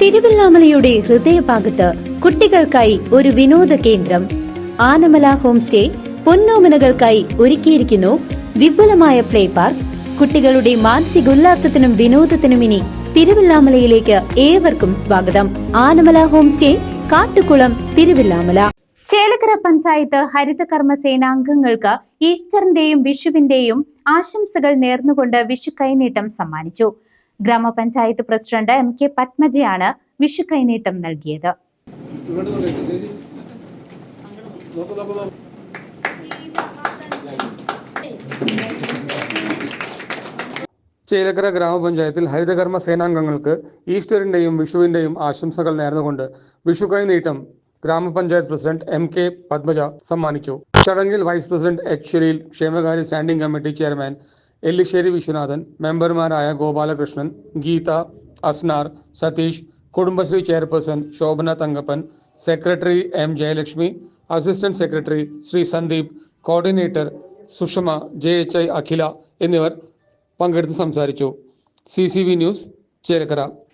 തിരുവല്ലാമലയുടെ ഹൃദയഭാഗത്ത് കുട്ടികൾക്കായി ഒരു വിനോദ കേന്ദ്രം. ആനമല ഹോം സ്റ്റേ പൊന്നോമനകൾക്കായി ഒരുക്കിയിരിക്കുന്നു വിപുലമായ പ്ലേ പാർക്ക്. കുട്ടികളുടെ മാനസികോല്ലാസത്തിനും വിനോദത്തിനും ഇനി തിരുവല്ലാമലയിലേക്ക് ഏവർക്കും സ്വാഗതം. Anamala home stay Kattukulam Thiruvallamala. Chelakkara panchayat ഹരിത കർമ്മ സേനാംഗങ്ങൾക്ക് ഈസ്റ്ററിന്റെയും വിഷുവിന്റെയും ആശംസകൾ നേർന്നുകൊണ്ട് വിഷു കൈനീട്ടം സമ്മാനിച്ചു. ഗ്രാമപഞ്ചായത്ത് പ്രസിഡന്റ് എം കെ പത്മജയാണ് വിഷു കൈനീട്ടം നൽകിയത്. ചേലക്കര ഗ്രാമപഞ്ചായത്തിൽ ഹരിതകർമ്മ സേനാംഗങ്ങൾക്ക് ഈസ്റ്ററിന്റെയും വിഷുവിന്റെയും ആശംസകൾ നേർന്നുകൊണ്ട് വിഷു കൈനീട്ടം ഗ്രാമപഞ്ചായത്ത് പ്രസിഡന്റ് എം കെ പത്മജ സമ്മാനിച്ചു ചടങ്ങിൽ വൈസ് പ്രസിഡന്റ് എച്ച് ശലീൽ ക്ഷേമകാര്യ standing committee chairman Ellissery Viswanathan മെമ്പർമാരായ Gopalakrishnan Geetha Asnar Satheesh Kudumbashree chairperson Shobhana Thankappan secretary M Jayalakshmi assistant secretary Shri Sandeep coordinator Sushama J H I Akhila എന്നിവർ പങ്കെടുത്ത് സംസാരിച്ചു. C C V news Chelakkara.